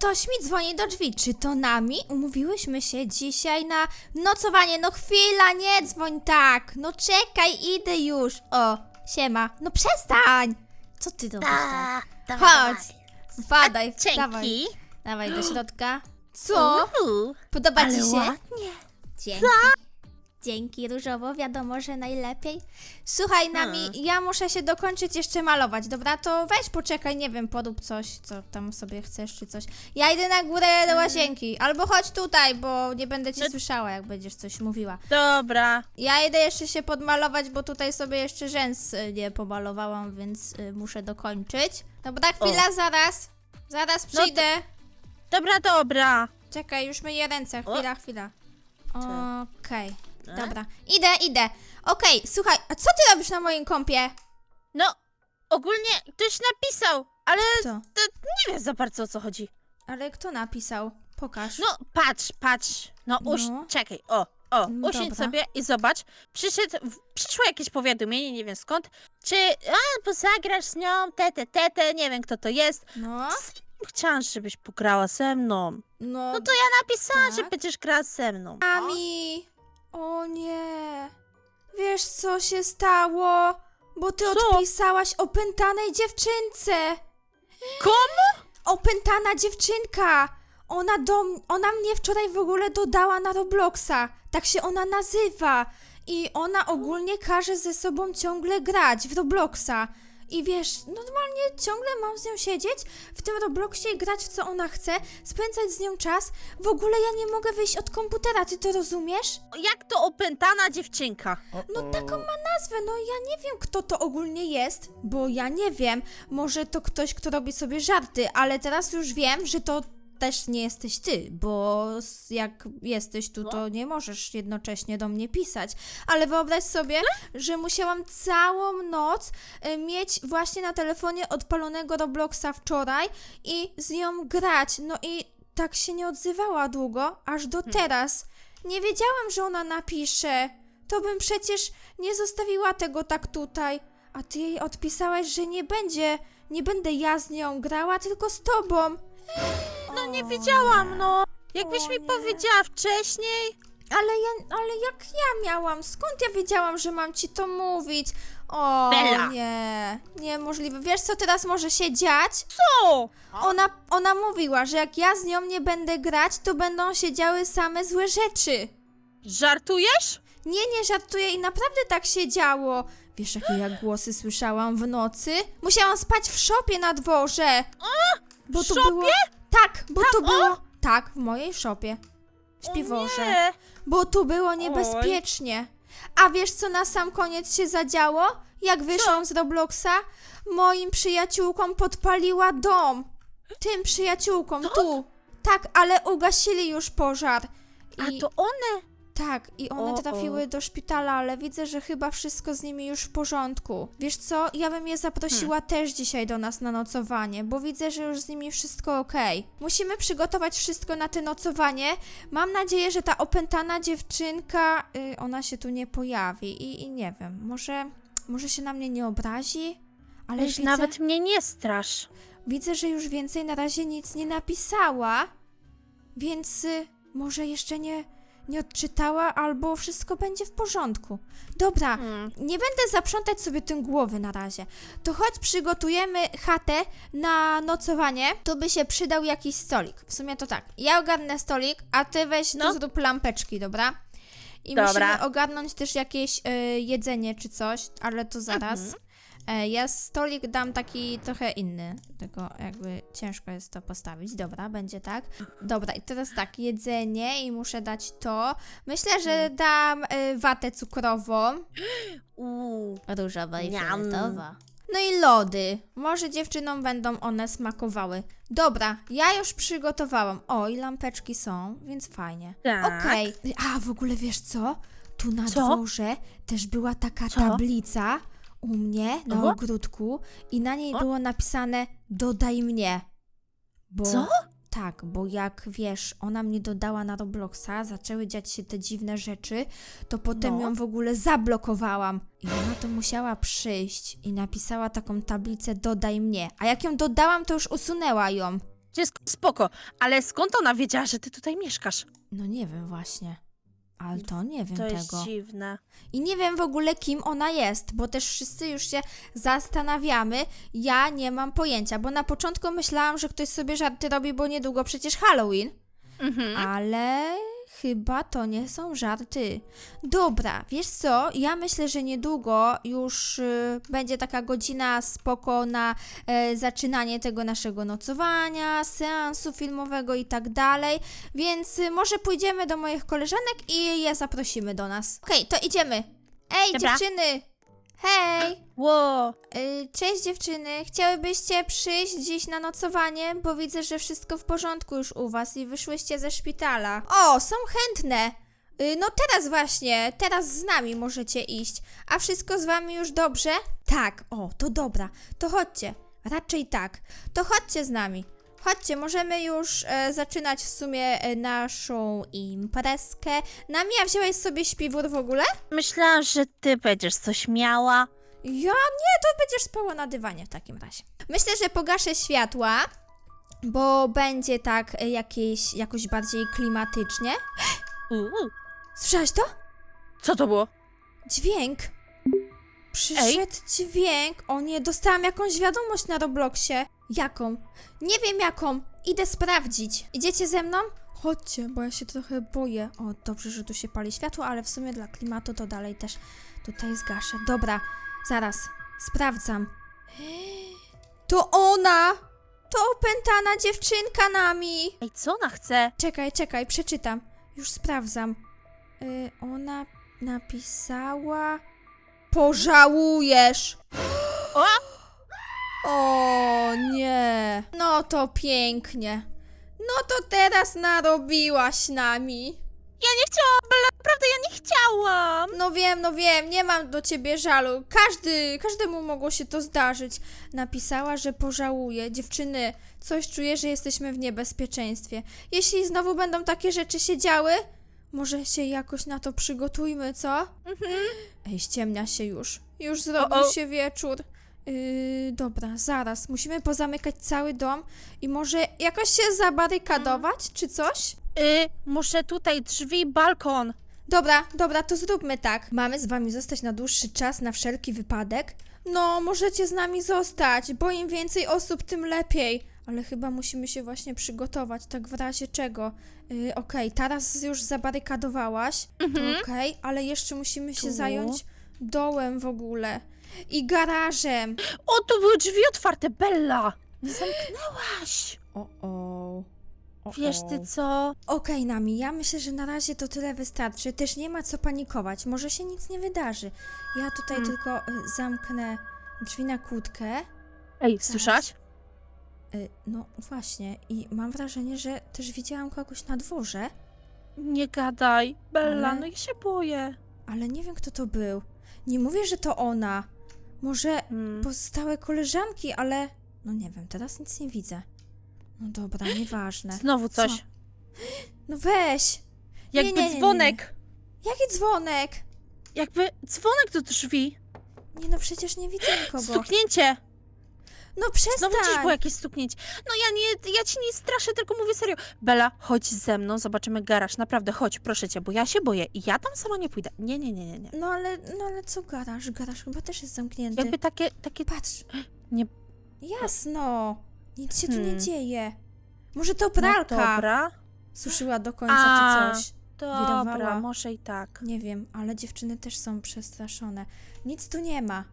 Ktoś mi dzwoni do drzwi. Czy to nami? Umówiłyśmy się dzisiaj na nocowanie. No chwila, nie dzwoń tak. No czekaj, idę już. O, siema. No przestań. Co ty robisz tak? Da, Chodź. Wpadaj, Dzięki. dawaj. Dawaj do środka. Co? Podoba ci ale się? ładnie. Dzięki. Dzięki, różowo, wiadomo, że najlepiej. Słuchaj, Nami, Hmm. ja muszę się dokończyć jeszcze malować, dobra? To weź poczekaj, nie wiem, porób coś, co tam sobie chcesz, czy coś. Ja idę na górę do łazienki, albo chodź tutaj, bo nie będę cię No- słyszała, jak będziesz coś mówiła. Dobra. Ja idę jeszcze się podmalować, bo tutaj sobie jeszcze rzęs y, nie pomalowałam, więc y, muszę dokończyć. Dobra, chwila, zaraz. Zaraz No przyjdę. Dobra, dobra. Czekaj, już myję ręce. Chwila, chwila. Okej? Dobra. Idę, idę. Okej, słuchaj, a co ty robisz na moim kompie? No, ogólnie ktoś napisał, ale Co? to nie wiem za bardzo o co chodzi. Ale kto napisał? Pokaż. No, patrz, patrz. No, uś... No. czekaj, o, o, No usiądź dobra. sobie i zobacz. Przyszedł, w- przyszło jakieś powiadomienie, nie wiem skąd. Czy, a, bo zagrasz z nią, tete, tete, nie wiem kto to jest. No, Chciałam, żebyś pograła ze mną. no. No to ja napisałam, że tak. będziesz grała ze mną. Ami! O nie. Wiesz, co się stało? Bo ty Co? odpisałaś opętanej dziewczynce. Komu? Opętana dziewczynka! Ona, do, ona mnie wczoraj w ogóle dodała na Robloxa. Tak się ona nazywa. I ona ogólnie każe ze sobą ciągle grać w Robloxa. I wiesz, normalnie ciągle mam z nią siedzieć w tym Robloxie i grać w co ona chce, spędzać z nią czas. W ogóle ja nie mogę wyjść od komputera, ty to rozumiesz? Jak to opętana dziewczynka? No taką ma nazwę, no ja nie wiem kto to ogólnie jest, bo ja nie wiem, może to ktoś, kto robi sobie żarty, ale teraz już wiem, że to też nie jesteś ty, bo jak jesteś tu, to nie możesz jednocześnie do mnie pisać. Ale wyobraź sobie, że musiałam całą noc y, mieć właśnie na telefonie odpalonego Robloxa wczoraj i z nią grać. No i tak się nie odzywała długo, aż do teraz. Nie wiedziałam, że ona napisze. To bym przecież nie zostawiła tego tak tutaj. A ty jej odpisałaś, że nie będzie, nie będę ja z nią grała, tylko z tobą. No nie wiedziałam, no. Jakbyś mi powiedziała wcześniej. Ale ja, ale jak ja miałam? Skąd ja wiedziałam, że mam ci to mówić? O Bella. nie, niemożliwe. Wiesz co teraz może się dziać? Co? Ona, ona mówiła, że jak ja z nią nie będę grać, to będą się działy same złe rzeczy. Żartujesz? Nie, nie żartuję i naprawdę tak się działo. Wiesz, jakie ja głosy słyszałam w nocy? Musiałam spać w szopie na dworze. Bo to szopie? było. Tak, bo to było. Tak, w mojej szopie. W śpiworze. O nie. Bo tu było niebezpiecznie. A wiesz, co na sam koniec się zadziało? Jak wyszłam z Robloxa, moim przyjaciółkom podpaliła dom. Tym przyjaciółkom, tu. Tak, ale ugasili już pożar. I... A to one? Tak, i one O, o. trafiły do szpitala, ale widzę, że chyba wszystko z nimi już w porządku. Wiesz co, ja bym je zaprosiła też dzisiaj do nas na nocowanie, bo widzę, że już z nimi wszystko okej. Musimy przygotować wszystko na te nocowanie. Mam nadzieję, że ta opętana dziewczynka, y, ona się tu nie pojawi i, i nie wiem, może, może się na mnie nie obrazi? Ale Weź widzę, nawet mnie nie strasz. widzę, że już więcej na razie nic nie napisała, więc y, może jeszcze nie, nie odczytała, albo wszystko będzie w porządku. Dobra, Hmm. nie będę zaprzątać sobie tym głowy na razie. To chodź przygotujemy chatę na nocowanie. Tu by się przydał jakiś stolik. W sumie to tak. Ja ogarnę stolik, a ty weź No. tu zrób lampeczki, dobra? I Dobra. musimy ogarnąć też jakieś e, jedzenie czy coś, ale to zaraz. Mhm. E, ja stolik dam taki trochę inny, tylko jakby ciężko jest to postawić. Dobra, będzie tak. Dobra, i teraz tak, jedzenie i muszę dać to. Myślę, że Mhm. dam e, watę cukrową. Uuu. Różowa i fioletowa. No i lody. Może dziewczynom będą one smakowały. Dobra, ja już przygotowałam. O, i lampeczki są, więc fajnie. Tak. Okej. A, w ogóle wiesz co? Tu na Co? dworze też była taka Co? tablica u mnie na O. ogródku i na niej O. było napisane dodaj mnie. Bo, Co? Tak, bo jak wiesz, ona mnie dodała na Robloxa, zaczęły dziać się te dziwne rzeczy, to potem No. ją w ogóle zablokowałam. I ona to musiała przyjść i napisała taką tablicę dodaj mnie. A jak ją dodałam, to już usunęła ją. Wszystko spoko, ale skąd ona wiedziała, że ty tutaj mieszkasz? No nie wiem właśnie. Ale to nie wiem To jest tego. dziwne. I nie wiem w ogóle kim ona jest, bo też wszyscy już się zastanawiamy. Ja nie mam pojęcia, bo na początku myślałam, że ktoś sobie żarty robi, bo niedługo przecież Halloween. Mhm. Ale chyba to nie są żarty. Dobra, wiesz co? Ja myślę, że niedługo już y, będzie taka godzina spoko na e, zaczynanie tego naszego nocowania, seansu filmowego i tak dalej. Więc y, może pójdziemy do moich koleżanek i je zaprosimy do nas. Okej, to idziemy. Ej, Dobra. dziewczyny! Hej! Ło, Y, Cześć dziewczyny, chciałybyście przyjść dziś na nocowanie, bo widzę, że wszystko w porządku już u was i wyszłyście ze szpitala. O, są chętne. Y, No teraz właśnie, teraz z nami możecie iść. A wszystko z wami już dobrze? Tak, o, to dobra. To chodźcie. Raczej tak. To chodźcie z nami. Chodźcie, możemy już e, zaczynać w sumie e, naszą imprezkę. Namia, wziąłeś sobie śpiwór w ogóle? myślałam, że ty będziesz coś miała. Ja nie, to będziesz spała na dywanie w takim razie. Myślę, że pogaszę światła, bo będzie tak e, jakieś, jakoś bardziej klimatycznie. Uuu. Słyszałaś to? Co to było? Dźwięk. Przyszedł dźwięk. O nie, dostałam jakąś wiadomość na Robloxie. Jaką? Nie wiem jaką. Idę sprawdzić. Idziecie ze mną? Chodźcie, bo ja się trochę boję. O, dobrze, że tu się pali światło, ale w sumie dla klimatu to dalej też tutaj zgaszę. Dobra, zaraz. Sprawdzam. To ona! To opętana dziewczynka nami! Ej, co ona chce? Czekaj, czekaj, przeczytam. Już sprawdzam. Y, ona napisała. Pożałujesz! O! O nie! No to pięknie. No to teraz narobiłaś nami. Ja nie chciałam, Bella, naprawdę ja nie chciałam. No wiem, no wiem, nie mam do ciebie żalu. Każdy, każdemu mogło się to zdarzyć. Napisała, że pożałuje. Dziewczyny, coś czuję, że jesteśmy w niebezpieczeństwie. Jeśli znowu będą takie rzeczy się działy, może się jakoś na to przygotujmy, co? Mhm. Ej, ściemnia się już. Już zrobił O, o. się wieczór. Yy, dobra, zaraz. Musimy pozamykać cały dom i może jakoś się zabarykadować, czy coś? Y, muszę tutaj drzwi, balkon. Dobra, dobra, to zróbmy tak. Mamy z wami zostać na dłuższy czas, na wszelki wypadek? No, możecie z nami zostać, bo im więcej osób, tym lepiej. Ale chyba musimy się właśnie przygotować, tak w razie czego. Yy, Okej, teraz już zabarykadowałaś. Mhm. Okej, ale jeszcze musimy się Tu. zająć dołem w ogóle. I garażem. O, tu były drzwi otwarte, Bella. Nie zamknęłaś. O, o. o, Wiesz ty co? Okej, Nami, ja myślę, że na razie to tyle wystarczy. Też nie ma co panikować. Może się nic nie wydarzy. Ja tutaj Hmm. tylko y, zamknę drzwi na kłódkę. Ej, słyszałaś? Y, no właśnie, i mam wrażenie, że też widziałam kogoś na dworze, Nie gadaj. Bella, Ale- no ja się boję. ale nie wiem, kto to był. Nie mówię, że to ona. Może Hmm. pozostałe koleżanki, ale. No nie wiem, teraz nic nie widzę. No dobra, nieważne. Znowu coś. Co? No weź! Jakby nie, nie, nie, dzwonek. Jaki dzwonek? Jakby dzwonek do drzwi. Nie no, przecież nie widzę nikogo. Stuknięcie. No przestań! Znowu gdzieś było jakieś stuknięcie. No ja nie, ja ci nie straszę, tylko mówię serio. Bella, chodź ze mną, zobaczymy garaż. Naprawdę, chodź, proszę cię, bo ja się boję i ja tam sama nie pójdę. Nie, nie, nie, nie, nie. No ale, no ale co garaż? Garaż chyba też jest zamknięty. Jakby takie, takie... Patrz. Nie- Jasno. Nic się tu nie Hmm. dzieje. Może to No pralka dobra, suszyła do końca A. czy coś. dobra, Wirowała. może i tak. Nie wiem, ale dziewczyny też są przestraszone. Nic tu nie ma.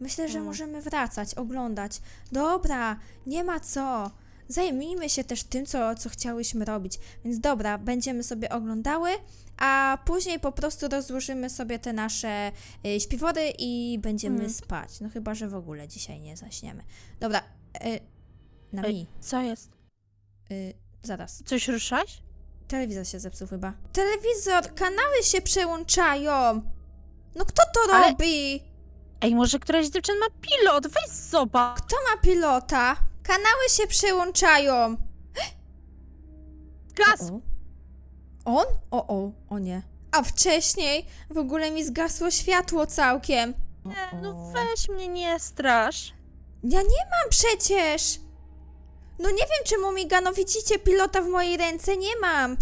Myślę, że Hmm. możemy wracać, oglądać. Dobra, nie ma co. Zajmijmy się też tym, co, co chciałyśmy robić. Więc dobra, będziemy sobie oglądały, a później po prostu rozłożymy sobie te nasze y, śpiwory i będziemy Hmm. spać. No chyba, że w ogóle dzisiaj nie zaśniemy. Dobra, y, na Ej, mi. co jest? Y, zaraz. Coś ruszasz? Telewizor się zepsuł chyba. Telewizor, kanały się przełączają. No kto to Ale- robi? Ej, może któraś z dziewczyn ma pilot, weź zobacz. Kto ma pilota? Kanały się przełączają. Gaz! O. On? O, o, o nie. A wcześniej w ogóle mi zgasło światło całkiem. O. no weź mnie, nie strasz. Ja nie mam przecież. No nie wiem, czemu miga, no widzicie, pilota w mojej ręce nie mam.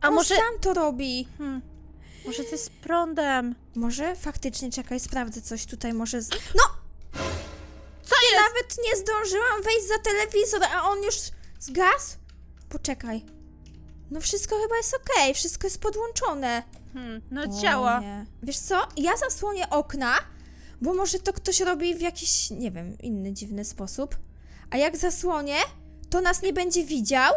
A On może... sam to robi. Hmm, może coś z prądem? Może faktycznie, czekaj, sprawdzę coś tutaj, może z... No! Co jest? Nawet nie zdążyłam wejść za telewizor, a on już zgasł? Poczekaj. No wszystko chyba jest okej, wszystko jest podłączone. Hmm, no O działa. nie. Wiesz co, ja zasłonię okna, bo może to ktoś robi w jakiś, nie wiem, inny dziwny sposób. A jak zasłonię, to nas nie będzie widział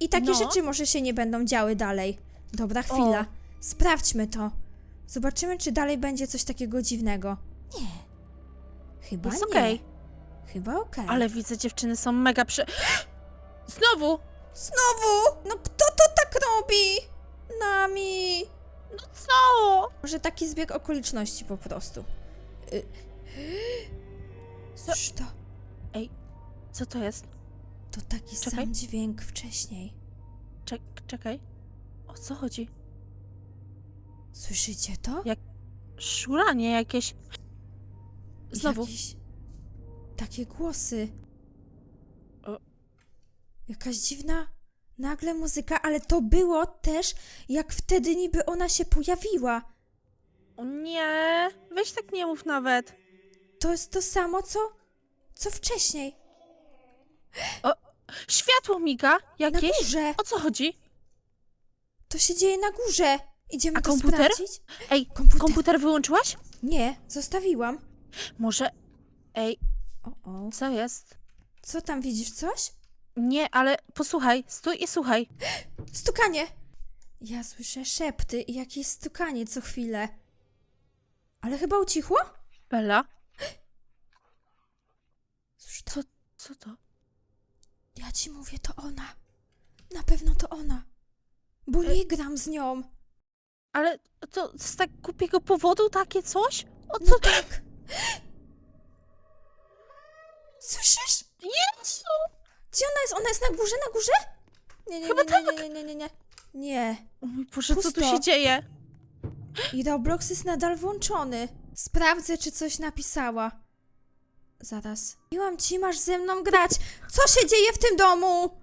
i takie No. rzeczy może się nie będą działy dalej. Dobra, chwila. Sprawdźmy to. Zobaczymy, czy dalej będzie coś takiego dziwnego. Nie. Chyba Jest nie. okej. Chyba okej. Ale widzę, dziewczyny są mega przy... Znowu! Znowu! No kto to tak robi? Nami. No co? Może taki zbieg okoliczności po prostu. Y... Cóż to? Ej, co to jest? To taki Czekaj. sam dźwięk wcześniej. Czek czekaj. O co chodzi? Słyszycie to? Jak- Szuranie jakieś. Znowu. Jakieś... Takie głosy. O. Jakaś dziwna nagle muzyka, ale to było też jak wtedy niby ona się pojawiła. O nie! Weź tak nie mów nawet. To jest to samo, co... co wcześniej. Światło miga Na jakieś. górze. O co chodzi? To się dzieje na górze. Idziemy A to komputer? sprawdzić? Ej, Komputer. komputer wyłączyłaś? Nie, zostawiłam. Może. Ej, O, o. co jest? Co tam widzisz? Coś? Nie, ale posłuchaj, stój i słuchaj. Stukanie! Ja słyszę szepty i jakieś stukanie co chwilę. Ale chyba ucichło? Bella, Cóż to? co, co to? Ja ci mówię, to ona. Na pewno to ona. Bo nie gram z nią. Ale to z tak głupiego powodu takie coś? O co? No tak. Słyszysz? Jezu! Gdzie ona jest? Ona jest na górze, na górze? Nie, nie, Chyba nie, nie, nie, nie, nie, nie. Nie. O mój Boże, co tu Pusto. się dzieje? I Roblox jest nadal włączony. Sprawdzę, czy coś napisała. Zaraz. Mówiłam ci, masz ze mną grać. Co się dzieje w tym domu?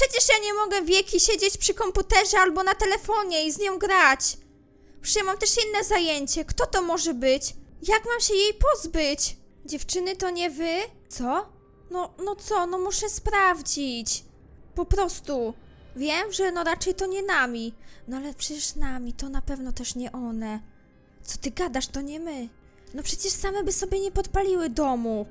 Przecież ja nie mogę wieki siedzieć przy komputerze albo na telefonie i z nią grać. Przecież ja mam też inne zajęcie. Kto to może być? Jak mam się jej pozbyć? Dziewczyny, to nie wy? Co? No, no co? No muszę sprawdzić. Po prostu. Wiem, że no raczej to nie nami. No ale przecież nami, to na pewno też nie one. Co ty gadasz, to nie my. No przecież same by sobie nie podpaliły domu.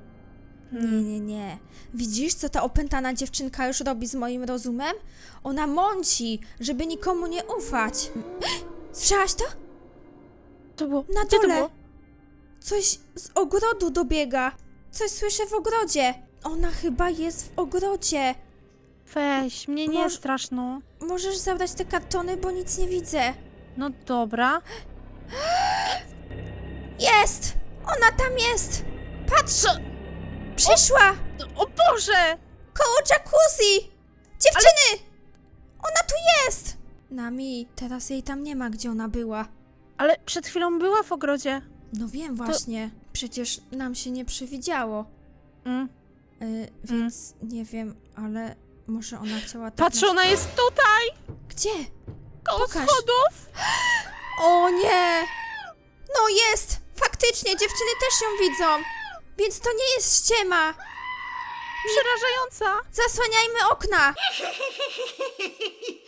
Nie, nie, nie. Widzisz, co ta opętana dziewczynka już robi z moim rozumem? Ona mąci, żeby nikomu nie ufać. Słyszałaś to? To było. Na Gdzie to dole. było? Coś z ogrodu dobiega. Coś słyszę w ogrodzie. Ona chyba jest w ogrodzie. Weź, mnie nie Może- strasz, no. Możesz zabrać te kartony, bo nic nie widzę. No dobra. Jest! Ona tam jest! Patrz! Przyszła! O Boże! Koło jacuzzi! Dziewczyny! Ona tu jest! Nami, teraz jej tam nie ma, gdzie ona była. Ale przed chwilą była w ogrodzie. No wiem właśnie. Przecież nam się nie przewidziało. Mm. Y, więc nie wiem, ale może ona chciała tak... Patrz, ona jest tutaj! Gdzie? Koło Pokaż. schodów! O nie! No jest! Faktycznie, dziewczyny też ją widzą. Więc to nie jest ściema. Przerażająca! Zasłaniajmy okna!